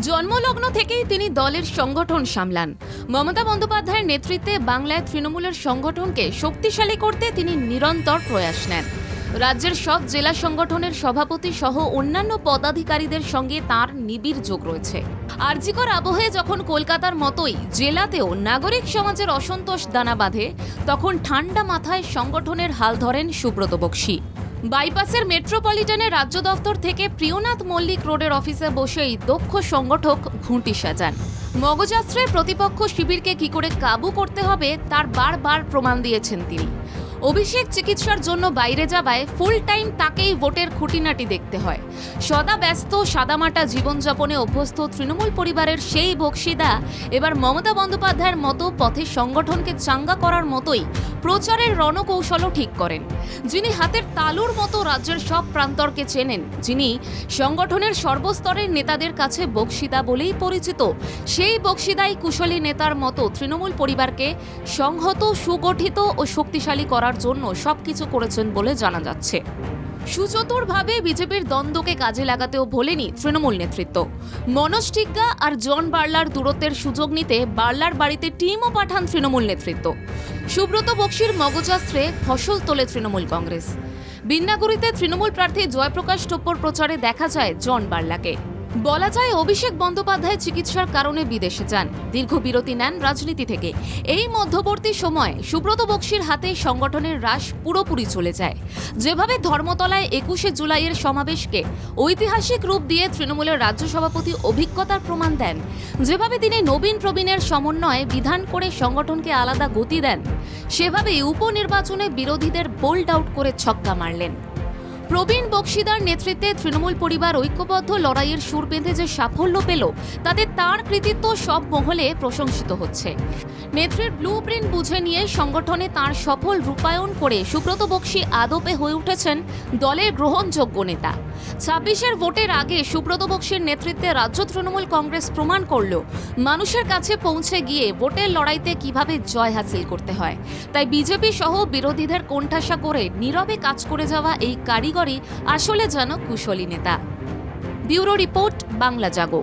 জন্মলগ্ন থেকেই তিনি দলের সংগঠন সামলান। মমতা বন্দ্যোপাধ্যায়ের নেতৃত্বে বাংলায় তৃণমূলের সংগঠনকে শক্তিশালী করতে তিনি নিরন্তর প্রয়াস নেন। রাজ্যের সব জেলা সংগঠনের সভাপতি সহ অন্যান্য পদাধিকারীদের সঙ্গে তার নিবিড় যোগ রয়েছে। আরজিকর আবহে যখন কলকাতার মতোই জেলাতেও নাগরিক সমাজের অসন্তোষ দানা বাঁধে, তখন ঠান্ডা মাথায় সংগঠনের হাল ধরেন সুব্রত বক্সী। বাইপাসের মেট্রোপলিটনের রাজ্য দফতর থেকে প্রিয়নাথ মল্লিক রোডের অফিসে বসেই দক্ষ সংগঠক ঘুঁটি সাজান। মগজাস্ত্রের প্রতিপক্ষ শিবিরকে কি করে কাবু করতে হবে, তার বারবার প্রমাণ দিয়েছেন তিনি। অভিষেক চিকিৎসার জন্য বাইরে যাওয়ায় ফুল টাইম তাকেই ভোটের খুঁটিনাটি দেখতে হয়। সদা ব্যস্ত, সাদামাটা জীবনযাপনে অভ্যস্ত তৃণমূল পরিবারের সেই বক্সিদা এবার মমতা বন্দ্যোপাধ্যায়ের মতো পথে সংগঠনকে চাঙ্গা করার মতোই প্রচারের রণকৌশলও ঠিক করেন। যিনি হাতের তালুর মতো রাজ্যের সব প্রান্তরকে চেনেন, যিনি সংগঠনের সর্বস্তরের নেতাদের কাছে বক্সিদা বলেই পরিচিত, সেই বক্সিদাই কুশলী নেতার মতো তৃণমূল পরিবারকে সংহত, সুগঠিত ও শক্তিশালী করার জন্য সবকিছু করেছেন বলে জানা যাচ্ছে। সুচতুরভাবে বিজেপির দ্বন্দ্বকে কাজে লাগাতেও ভোলেনি তৃণমূল নেতৃত্ব। মনোজ টিগ্গা আর জন বার্লার দূরত্বের সুযোগ নিতে বার্লার বাড়িতে টিমও পাঠান তৃণমূল নেতৃত্ব। সুব্রত বক্সির মগজাস্ত্রে ফসল তোলে তৃণমূল কংগ্রেস। বিন্নাগুড়িতে তৃণমূল প্রার্থী জয়প্রকাশ টোপ্পর প্রচারে দেখা যায় জন বার্লাকে। বলা যায় অভিষেক বন্দ্যোপাধ্যায় চিকিৎসার কারণে বিদেশে যান। দীর্ঘ বিরতি নেন রাজনীতি থেকে। এই মধ্যবর্তী সময় সুব্রত বক্সির হাতে সংগঠনের হ্রাস পুরোপুরি চলে যায়। যেভাবে ধর্মতলায় একুশে জুলাইয়ের সমাবেশকে ঐতিহাসিক রূপ দিয়ে তৃণমূলের রাজ্য সভাপতি অভিজ্ঞতার প্রমাণ দেন, যেভাবে তিনি নবীন প্রবীণের সমন্বয়ে বিধান করে সংগঠনকে আলাদা গতি দেন, সেভাবেই উপনির্বাচনে বিরোধীদের বোল্ড আউট করে ছক্কা মারলেন। প্রবীণ বক্সিদার নেতৃত্বে তৃণমূল পরিবার ঐক্যবদ্ধ লড়াইয়ের সুর বেঁধে যে সাফল্য পেল, তাতে তার কৃতিত্ব সব মহলে প্রশংসিত হচ্ছে। নেত্রীর ব্লু প্রিন্ট বুঝে নিয়ে সংগঠনে তার সফল রূপায়ণ করে সুব্রত বক্সি আদপে হয়ে উঠেছেন দলের গ্রহণযোগ্য নেতা। ছাব্বিশের ভোটের আগে সুব্রত বক্সির নেতৃত্বে রাজ্য তৃণমূল কংগ্রেস প্রমাণ করল। মানুষের কাছে পৌঁছে গিয়ে ভোটের লড়াইতে কীভাবে জয় হাসিল করতে হয়। তাই বিজেপি সহ বিরোধীদের কোণঠাসা করে নীরবে কাজ করে যাওয়া এই কারিগরি আসলে যেন কুশলী নেতা। Bureau report, Bangla Jago.